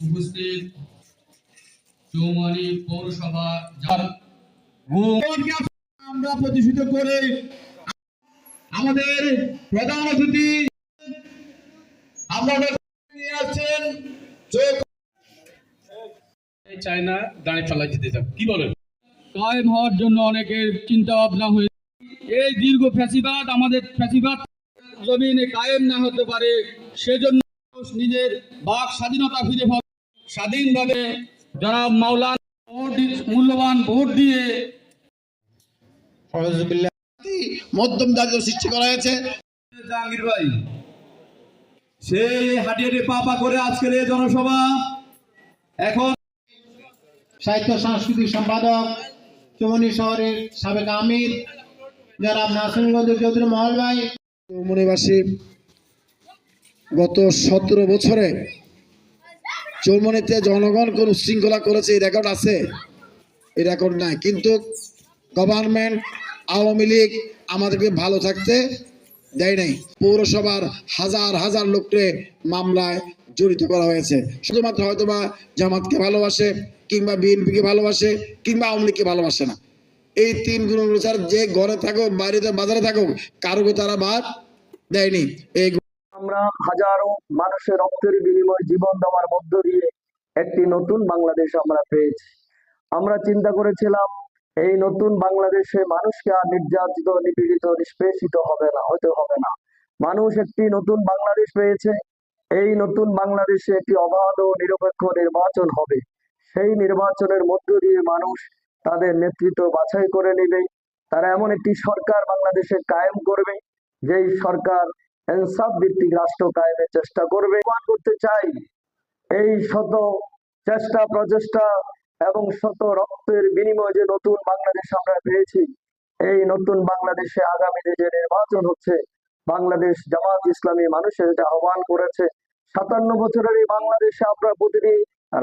উপস্থিত চৌমারি পৌরসভা আমরা প্রতিষ্ঠিত করে আমাদের প্রধান অতিথি আমাদের নিয়ে আসছেন চোখ চায় না দাঁড়িয়ে ফেলা যেতে চান কি বলেন? কায়েম হওয়ার জন্য অনেকের চিন্তা ভাবনা হয়ে এই দীর্ঘ ফ্যাসিবাদ আমাদের ফ্যাসিবাদ। জমিনে কায়েম না হতে পারে সেজন্য নিজের বাক স্বাধীনতা ফিরে পাবে। স্বাধীনভাবে যারা মাওলান ভোট মূল্যবান ভোট দিয়ে মধ্যম দারিদ্র সৃষ্টি করা হয়েছে। জাহাঙ্গীর ভাই সেই হাটিয়াটি পাপা করে আজকের এই জনসভা। এখন সাহিত্য সাংস্কৃতিক সম্পাদক চৌমনি শহরের সাবেক আমির যারা নাসিরগঞ্জ চৌধুরী মহল ভাই। চৌমনিবাসী, গত সতেরো বছরে চৌমনিতে জনগণ কোন উচ্ছৃঙ্খলা করেছে, এই রেকর্ড আছে? এই রেকর্ড নাই। কিন্তু গভর্নমেন্ট আওয়ামী লীগ আমাদেরকে ভালো থাকতে দেয় নাই। পৌরসভার হাজার হাজার লোককে মামলায় জড়িত করা হয়েছে। শুধুমাত্র হয়তোবা জামাতকে ভালোবাসে কিংবা বিএনপিকে ভালোবাসে কিংবা আওয়ামী লীগকে ভালোবাসে না। এই তিন গুণ অনুসার যে ঘরে থাকুক, বাড়িতে, বাজারে থাকুক, কারোকে তারা বাদ দেয়নি। এই আমরা হাজারো মানুষের রক্তের বিনিময়ে জীবন দেওয়ার মধ্য দিয়ে একটি নতুন বাংলাদেশ আমরা পেয়েছি। আমরা চিন্তা করেছিলাম, এই নতুন বাংলাদেশে মানুষকে আর নির্যাতিত, নিপীড়িত, নিষ্পেষিত হবে না, হতে হবে না। মানুষ একটি নতুন বাংলাদেশ পেয়েছে। এই নতুন বাংলাদেশে একটি অবাধ ও নিরপেক্ষ নির্বাচন হবে। সেই নির্বাচনের মধ্য দিয়ে মানুষ তাদের নেতৃত্ব বাছাই করে নেবে। তারা এমন একটি সরকার বাংলাদেশে কায়েম করবে, যেই সরকার ইনসাফ ভিত্তিক রাষ্ট্র কায়েমের চেষ্টা করবে। করতে চাই, এই শত চেষ্টা, প্রচেষ্টা এবং শত রক্তের বিনিময়ে যে নতুন বাংলাদেশ আমরা পেয়েছি, এই নতুন বাংলাদেশে আগামীতে যে নির্বাচন হচ্ছে বাংলাদেশ জামাত ইসলামী মানুষের যেটা আহ্বান করেছে। সাতান্ন বছরের এই বাংলাদেশে আপনারা প্রতিটি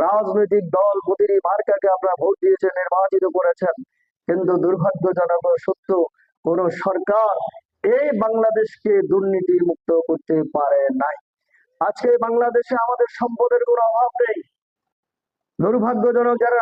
রাজনৈতিক দল, প্রতিটি মার্কাকে আপনারা ভোট দিয়েছে, নির্বাচিত করেছেন। কিন্তু দুর্ভাগ্যজনক সত্য, কোন সরকার এই বাংলাদেশকে দুর্নীতি মুক্ত করতে পারে নাই। আজকে বাংলাদেশে আমাদের সম্পদের কোনো অভাব নেই। দুর্ভাগ্যজনক যারা